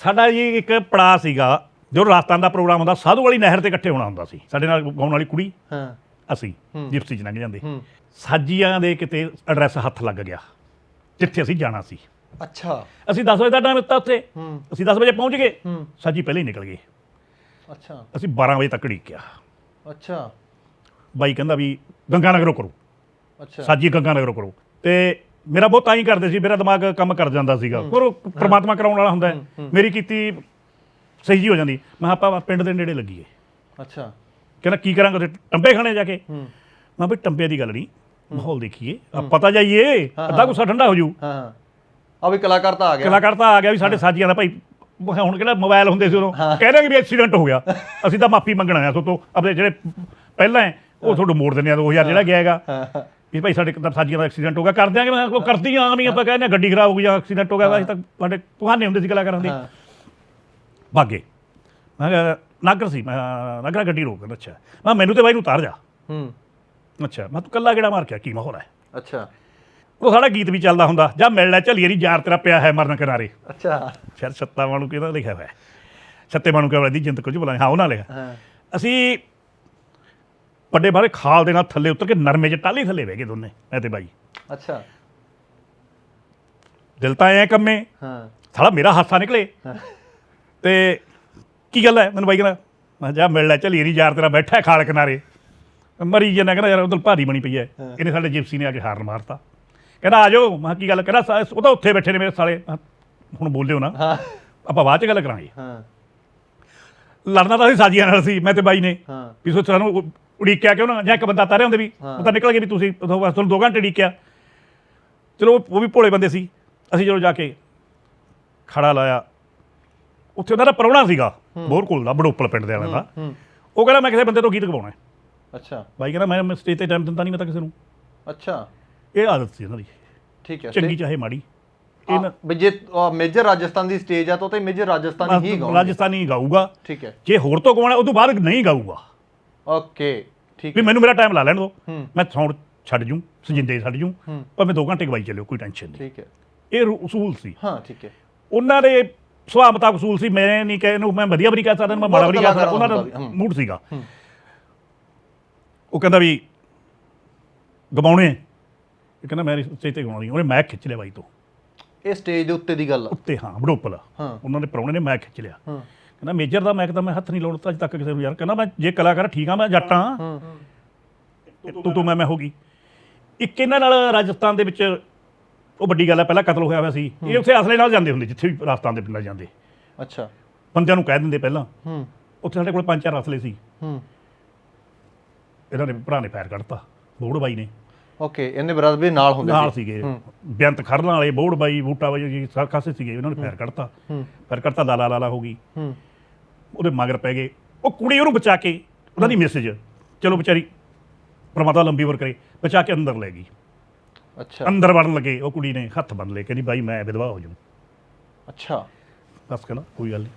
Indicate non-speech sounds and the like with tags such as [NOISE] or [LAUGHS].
ਸਾਡਾ ਜੀ ਇੱਕ ਪੜਾ ਸੀਗਾ ਜੋ ਰਾਜਸਥਾਨ ਦਾ ਪ੍ਰੋਗਰਾਮ ਹੁੰਦਾ ਸਾਧੂ ਵਾਲੀ ਨਹਿਰ ਤੇ ਇਕੱਠੇ ਹੋਣਾ ਹੁੰਦਾ ਸੀ। ਸਾਡੇ ਨਾਲ ਗਾਉਣ ਵਾਲੀ ਕੁੜੀ ਹਾਂ। ਅਸੀਂ ਜਿਪਸੀ ਚ ਲੰਘ ਜਾਂਦੇ। ਸਾਜੀਆਂ ਦੇ ਕਿਤੇ ਐਡਰੈਸ ਹੱਥ ਲੱਗ ਗਿਆ ਜਿੱਥੇ ਅਸੀਂ ਜਾਣਾ ਸੀ। ਅੱਛਾ। ਅਸੀਂ 10 ਵਜੇ ਦਾ ਟਾਈਮ ਦਿੱਤਾ ਉੱਥੇ। ਅਸੀਂ 10 ਵਜੇ ਪਹੁੰਚ ਗਏ। ਸਾਜੀ ਪਹਿਲੇ ਹੀ ਨਿਕਲ ਗਏ। ਅੱਛਾ। ਅਸੀਂ 12 ਵਜੇ ਤੱਕ ਢੀਕਿਆ ਅੱਛਾ। ਬਾਈ ਕਹਿੰਦਾ ਵੀ ਗੰਗਾ ਨਗਰੋਂ ਕਰੋ। ਅੱਛਾ। ਸਾਜੀ ਗੰਗਾ ਨਗਰੋਂ ਕਰੋ। ਤੇ ਮੇਰਾ ਬਹੁਤ ਤਾਂ ਹੀ ਕਰਦੇ ਸੀ ਮੇਰਾ ਦਿਮਾਗ ਕੰਮ ਕਰ ਜਾਂਦਾ ਸੀਗਾ। ਪਰ ਉਹ ਪ੍ਰਮਾਤਮਾ ਕਰਾਉਣ ਵਾਲਾ ਹੁੰਦਾ ਹੈ। ਮੇਰੀ ਕੀਤੀ ਸਹੀ ਜੀ ਹੋ ਜਾਂਦੀ। ਮੈਂ ਆਪਾਂ ਪਿੰਡ ਦੇ ਨੇੜੇ ਲੱਗੀਏ। ਅੱਛਾ। ਕਹਿੰਦਾ ਕੀ ਕਰਾਂਗੇ ਉੱਥੇ? ਟੰਬੇ ਖਾਣੇ ਜਾ ਕੇ? ਮੈਂ ਵੀ ਟੰਬੇ ਦੀ ਗੱਲ ਨਹੀਂ ਮਾਹੌਲ ਦੇਖੀਏ। ਆਪਾਂ ਤਾਂ ਜਾਈਏ ਅੱਧਾ ਗੁੱਸਾ ਠੰਡਾ ਹੋ ਜੂ। ਹਾਂ ਹਾਂ। ਆ ਵੀ ਕਲਾਕਾਰ ਤਾਂ ਆ ਗਿਆ। ਕਲਾਕਾਰ ਤਾਂ ਆ ਗਿਆ ਵੀ ਸਾਡੇ ਸਾਜੀਆਂ ਦਾ ਭਾਈ ਹੁਣ ਕਿਹੜਾ ਮੋਬਾਈਲ ਹੁੰਦੇ ਸੀ ਉਦੋਂ? ਕਹਿ ਰਹੇ ਵੀ ਐਕਸੀਡੈਂਟ ਹੋ ਗਿਆ। [LAUGHS] ਅਸੀਂ ਤਾਂ ਮਾਫੀ ਮੰਗਣਾ ਆ ਸੋ ਆਪਣੇ ਜਿਹੜੇ ਪਹਿਲਾਂ ਉਹ ਤੁਹਾਨੂੰ ਮੋੜ ਦਿੰਦੇ ਆ 2000 ਜਿਹੜਾ ਗਿਆ ਹੈਗਾ। ਵੀ ਭਾਈ ਸਾਡੇ ਕਿਤਾਬ ਸਾਜੀਆਂ ਦਾ ਐਕਸੀਡੈਂਟ ਹੋ ਗਿਆ ਕਰ ਦਿਆਂਗੇ ਮੈਂ ਕਿਹਾ ਕਰਦੀ ਆਂ ਆਮ ਹੀ ਆਪਾਂ ਕਹਿੰਦੇ ਗੱਡੀ ਖਰਾਬ ਹੋ ਗਈ ਜਾਂ ਐਕਸੀਡੈਂਟ ਹੋ ਗਿਆ ਅਸੀਂ ਤਾਂ ਸਾਡੇ ਬਹਾਨੇ ਹੁੰਦੇ ਸੀ ਕਲਾਕਾਰਾਂ ਦੇ। ਭਾਗੇ ਮੈਂ ਕਿਹਾ ਨਾਗਰ ਸੀ ਮੈਂ ਨਾਗਰਾ ਗੱਡੀ ਰੋਕ ਕਹਿੰਦਾ ਅੱਛਾ। ਮੈਂ ਮੈਨੂੰ ਤੇ ਬਾਈ ਨੂੰ ਉਤਾਰ ਜਾ। ਹੂੰ। ਅੱਛਾ ਮੈਂ ਤੂੰ ਕੱਲਾ ਕਿਹੜਾ ਮਾਰ ਕੇ ਕੀ ਮਾਹੌਲ ਹੈ? ਅੱਛਾ। ਉਹ ਸਾਡਾ ਗੀਤ ਵੀ ਚੱਲਦਾ ਹੁੰਦਾ ਜਾਂ ਮਿਲ ਲੈ ਝੱਲੀਏ ਨਹੀਂ ਯਾਰ ਤੇਰਾ ਪਿਆ ਹੈ ਮਰਨ ਕਿਨਾਰੇ। ਅੱਛਾ। ਸ਼ਾਇਦ ਸੱਤਾ ਵਾਣੂ ਕਿਹਦਾ ਲਿਖਿਆ ਹੋਇਆ ਸੱਤੇ ਵਾਣੂ ਕਿਹੜਾ ਦੀ ਜਿੰਦ ਕੁਝ ਬੁਲਾ ਹਾਂ ਉਹਨਾਂ ਲਿਖਿਆ। ਹਾਂ। ਅਸੀਂ ਵੱਡੇ ਬਾਰੇ ਖਾਲ ਦੇ ਨਾਲ ਥੱਲੇ ਉਤਰ ਕੇ ਨਰਮੇ 'ਚ ਟਾਲੀ ਥੱਲੇ ਬਹਿ ਗਏ ਦੋਨੇ ਮੈਂ ਤੇ ਬਾਈ। ਅੱਛਾ। ਦਿਲ ਤਾਂ ਐ ਕੰਮੇ। ਹਾਂ। ਸਾਲਾ ਮੇਰਾ ਹਾਸਾ ਨਿਕਲੇ। ਤੇ ਕੀ ਗੱਲ ਹੈ ਮੈਨੂੰ ਬਾਈ ਕਹਿੰਦਾ ਮੈਂ ਜਾ ਮਿਲ ਲੈ ਝੱਲੀਏ ਨਹੀਂ ਯਾਰ ਤੇਰਾ ਬੈਠਾ ਹੈ ਖਾਲ ਕਿਨਾਰੇ। ਮਰੀ ਜਨਾ ਕਹਿੰਦਾ ਯਾਰ ਉਧਰ ਭਾਰੀ ਬਣੀ ਪਈ ਹੈ। ਇਹਨੇ ਸਾਡੇ ਜਿਪਸੀ ਨੇ ਆ ਕੇ ਹਾਰਨ ਮਾਰਤਾ। ਕਹਿੰਦਾ ਆ ਜਾਓ। ਮੈਂ ਕੀ ਗੱਲ ਕਹਿੰਦਾ ਉਹ ਤਾਂ ਉੱਥੇ ਬੈਠੇ ਨੇ ਮੇਰੇ ਸਾਲੇ। ਹੁਣ ਬੋਲਿਓ ਨਾ। ਹਾਂ। ਆਪਾਂ ਬਾਅਦ ਚ ਗੱਲ ਕਰਾਂਗੇ। ਹਾਂ। ਲੜਨਾ ਤਾਂ ਅਸੀਂ ਸਾਜੀਆਂ ਨਾਲ ਸੀ ਮੈਂ ਤੇ ਬਾਈ ਨੇ। ਹਾਂ। ਵੀ ਸੋ ਸਾਨੂੰ ਉਡੀਕਿਆ ਕਿਉਂ ਨਾ? ਜਾਂ ਇੱਕ ਬੰਦਾ ਤਾਰੇ ਹੁੰਦੇ ਵੀ ਉਹ ਤਾਂ ਨਿਕਲ ਗਏ ਵੀ ਤੁਸੀਂ ਉਦੋਂ ਬਸ ਤੁਹਾਨੂੰ 2 ਘੰਟੇ ਉਡੀਕਿਆ। ਚਲੋ ਉਹ ਉਹ ਵੀ ਭੋਲੇ ਬੰਦੇ ਸੀ। ਅਸੀਂ ਜਦੋਂ ਜਾ ਕੇ ਖੜਾ ਲਾਇਆ ਉੱਥੇ ਉਹਨਾਂ ਦਾ ਪ੍ਰਾਹੁਣਾ ਸੀਗਾ ਬੋਰਕੁਲ ਦਾ ਬੜੋਪਲ ਪਿੰਡ ਦੇ ਹੂੰ ਉਹ ਕਹਿੰਦਾ ਮੈਂ ਕਿਸੇ ਬੰਦੇ ਤੋਂ ਗੀਤ ਗਵਾਉਣਾ ਅੱਛਾ। ਬਾਈ ਕਹਿੰਦਾ ਮੈਂ- ਸਟੇਜ ਤੇ ਟਾਈਮ ਦਿੰਦਾ ਨਹੀਂ ਮੈਂ ਤਾਂ ਕਿਸੇ ਨੂੰ। ਅੱਛਾ। ਇਹ ਆਦਤ ਸੀ ਇਹਨਾਂ ਦੀ। ਠੀਕ ਹੈ ਚੰਗੀ ਚਾਹੇ ਮਾੜੀ। ਇਹ ਜੇ ਮੇਜਰ ਰਾਜਸਥਾਨ ਦੀ ਸਟੇਜ ਆ ਤਾਂ ਤੇ ਮੇਜਰ ਰਾਜਸਥਾਨੀ ਹੀ ਗਾਉਂਦੇ ਰਾਜਸਥਾਨੀ ਗਾਊਗਾ। ਠੀਕ ਹੈ। ਜੇ ਹੋਰ ਤੋਂ ਗਵਾਉਣਾ ਉਦੋਂ ਬਾਅਦ ਨਹੀਂ ਗਾਊਗਾ। ਓਕੇ ਵੀ ਮੈਨੂੰ ਮੇਰਾ ਟਾਈਮ ਲਾ ਲੈਣ ਦਿਓ। ਮੈਂ ਸਾਊਂਡ ਛੱਡ ਜੂੰ ਸਜਿੰਦੇ ਛੱਡ ਜੂੰ ਪਰ ਮੈਂ 2 ਘੰਟੇ ਗਵਾਈ ਚੱਲਿਓ ਕੋਈ ਟੈਨਸ਼ਨ ਨਹੀਂ। ਠੀਕ ਹੈ। ਇਹ ਉਸੂਲ ਸੀ। ਹਾਂ ਠੀਕ ਹੈ। ਉਹਨਾਂ ਦੇ ਸੁਭਾਅ ਮੁਤਾਬਕ ਉਸੂਲ ਸੀ। ਮੈਂ ਨਹੀਂ ਕਹਿ ਇਹਨੂੰ ਮੈਂ ਵਧੀਆ ਵੀ ਨਹੀਂ ਕਹਿ ਸਕਦਾ ਮੈਂ ਮਾੜਾ ਵੀ ਨਹੀਂ ਕਹਿ ਸਕਦਾ। ਉਹਨਾਂ ਦਾ ਮੂਡ ਸੀਗਾ। ਉਹ ਕਹਿੰਦਾ ਵੀ ਗਵਾਉਣੇ ਇਹ ਕਹਿੰਦਾ ਮੈਂ ਸਟੇਜ ਤੇ ਗਵਾਉਣੀ ਉਹਨੇ ਮੈਂ ਖਿੱਚ ਲਿਆ ਬਾਈ ਤੋਂ। ਇਹ ਸਟੇਜ ਦੇ ਉੱਤੇ ਦੀ ਗੱਲ ਉੱਤੇ ਹਾਂ ਬੜੋਪਲ। ਹਾਂ। ਉਹਨਾਂ ਦੇ ਪ੍ਰਾਹੁਣੇ ਨੇ ਮੈਂ ਖਿੱਚ ਲਿਆ। ਹਾਂ। ਕਹਿੰਦਾ ਮੇਜਰ ਦਾ ਮੈਂ ਕਹਿੰਦਾ ਮੈਂ ਹੱਥ ਨਹੀਂ ਲਾਉਣ ਅੱਜ ਤੱਕ ਕਿਸੇ ਨੂੰ ਯਾਰ। ਕਹਿੰਦਾ ਮੈਂ ਜੇ ਕਲਾਕਾਰ ਠੀਕ ਆ ਮੈਂ ਜੱਟ ਤੂੰ ਤੂੰ ਮੈਂ ਮੈਂ ਹੋ ਗਈ। ਇੱਕ ਇਹਨਾਂ ਨਾਲ ਰਾਜਸਥਾਨ ਦੇ ਵਿੱਚ ਉਹ ਵੱਡੀ ਗੱਲ ਹੈ ਪਹਿਲਾਂ ਕਤਲ ਹੋਇਆ ਹੋਇਆ ਸੀ। ਇਹ ਉੱਥੇ ਅਸਲੇ ਨਾਲ ਜਾਂਦੇ ਹੁੰਦੇ ਜਿੱਥੇ ਵੀ ਰਾਜਸਥਾਨ ਦੇ ਪਿੰਡਾਂ ਜਾਂਦੇ। ਅੱਛਾ। ਬੰਦਿਆਂ ਨੂੰ ਕਹਿ ਦਿੰਦੇ ਪਹਿਲਾਂ। ਹੂੰ। ਉੱਥੇ ਸਾਡੇ ਕੋਲ ਪੰਜ ਚਾਰ ਅਸਲੇ ਸੀ। ਹੂੰ। ਇਹਨਾਂ ਨੇ ਭਰਾ ਨੇ ਫਾਇਰ ਕੱਢਤਾ ਬੋੜ ਬਾਈ ਨੇ। ਓਕੇ ਇਹਨੇ ਬਰਾਦਰ ਵੀ ਨਾਲ ਹੁੰਦੇ ਨਾਲ ਸੀਗੇ। ਬੇਅੰਤ ਖੜਨਾ ਵਾਲੇ ਬੋੜ ਬਾਈ ਬੂਟਾ ਬਾਈ ਜੀ ਸਾਰੇ ਕਾਸੇ ਸੀਗੇ ਉਹਨਾਂ ਨੇ ਫਾਇਰ ਕੱਢਤਾ ਹੂੰ। ਫਾਇਰ ਕੱਢਤਾ ਲਾਲਾ ਲਾਲਾ ਹੋ ਗਈ। ਹੂੰ। ਉਹਦੇ ਮਗਰ ਪੈ ਗਏ। ਉਹ ਕੁੜੀ ਉਹਨੂੰ ਬਚਾ ਕੇ ਉਹਨਾਂ ਦੀ ਮੈਸੇਜ ਚਲੋ ਵਿਚਾਰੀ ਪਰਮਾਤਮਾ ਲੰਬੀ ਉਮਰ ਕਰੇ ਬਚਾ ਕੇ ਅੰਦਰ ਲੈ ਗਈ। ਅੱਛਾ। ਅੰਦਰ ਵੜਨ ਲੱਗੇ ਉਹ ਕੁੜੀ ਨੇ ਹੱਥ ਬੰਨ ਲਏ ਕਹਿੰਦੀ ਬਾਈ ਮੈਂ ਵਿਧਵਾ ਹੋ ਜਾਊਂ। ਅੱਛਾ। ਬਸ ਕਹਿੰਦਾ ਕੋਈ ਗੱਲ ਨਹੀਂ